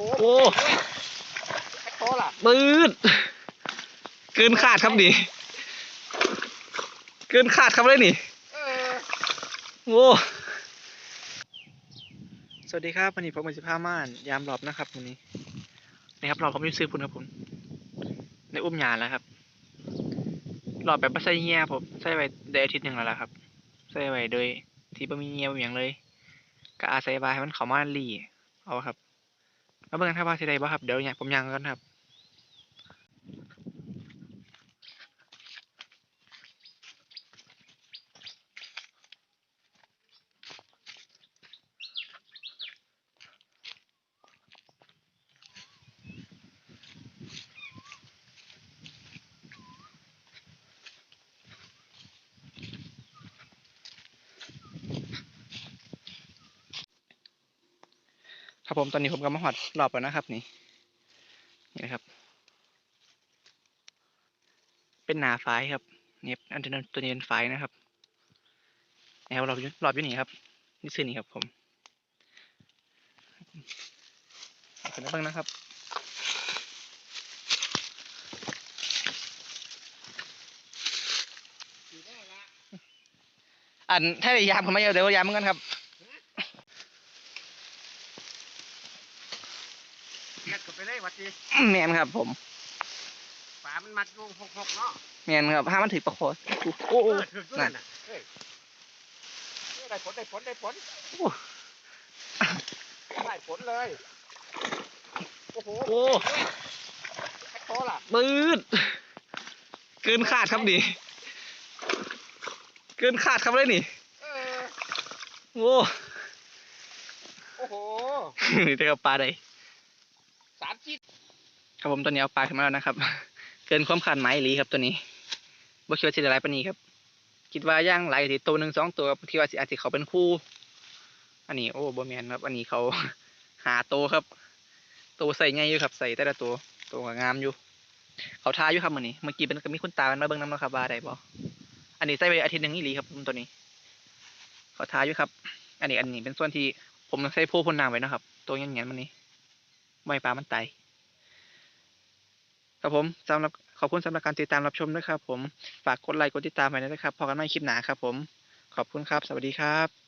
อ้โหโอ้แพ็คโตล่ะปืดเกินคาดครับนี่เกินคาดครับเลยนี่เออโอ้สวัสดีครับวันนี้ผมมาสิบห้าม่านยามรอบนะครับวันนี้นี่ครับรอบผมอยูซื้อพุ่นครับผมในอุ้มยาแล้วครับรอบแบบไม่ใส่เงี้ยผมใส่ไว้ได้อาทิตย์หนึ่งแล้วล่ะครับใส่ไว้โดยที่ไม่มีเงี้ยบ่มีอย่างเลย ก็อาศัยบายให้มันเขามาหลีเอาครับ แล้วเบิ่งกันครับว่าสิได้บ่ครับ เดี๋ยวเนี่ยผมยังกันครับ ครับผมตอนนี้ผมก็มาหอดรอบแล้วนะครับ นี่นี่นะครับ เป็นหนาไฟครับเนี่ยอันตัวนั้ตัวนี้เป็นไฟนะครับนะครับรอบยู่รอบอยู่นี่ครับ นี่ซื้อนี่ครับผมเอาขึ้นบ้างนะครับอันถ้าได้ยามผมมาเยอะเดี๋ยวยามเหมือนกันครับ ยัดเข้าไปเลยวัดดีแมนครับ ผมฝามันมัดอยู่หกหกเนาะแมนครับห้ามันถือประโคสโอ้เอโหอถือด้วยน่ะเฮ้ยเออได้ผลได้ผลได้ผลได้ผลเลย โอ้โหโอ้แพ็คโตล่ะปืดเกินคาดครับนี่เกินคาดครับเลยนี่เออโอ้โอ้โห นี่จะเอาปลาได้สามชิ้น ครับผมตอนนี้เอาปลาขึ้นมาแล้วนะครับ เกินความคาดหมายอีหลีครับตัวนี้บ่คิดว่าสิได้หลายปานนี้ครับ คิดว่าย่างหลายทีตัวหนึ่งสองตัวคิดว่าสิอาจจะเขาเป็นคู่ อันนี้โอ้บ่แมนครับ อันนี้เขาหาโตวครับตัวใส่ไงอยู่ครับ ใส่แต่ละตัวตัวงามอยู่ เขาทาอยู่ครับมื้อนี้เมื่อกี้เป็นก็มีคุณตามันมาเบิ่งน้ำเนาะครับว่าได้บ่อันนี้ใส่ไปอาทิตย์หนึ่งอีหลีครับตัวนี้ เขาทาอยู่ครับ อันนี้อันนี้เป็นส่วนที่ผมใส่โพพ่นน้ำไว้นะครับ ตัวเงี้ยๆมันนี้ ไม่ปลามันไตครับผมสำหรับขอบคุณสำหรับการติดตามรับชมนะครับผมฝากกดไลค์กดติดตามไปนะครับพอกันใหม่คลิปหนาครับผม ขอบคุณครับ สวัสดีครับ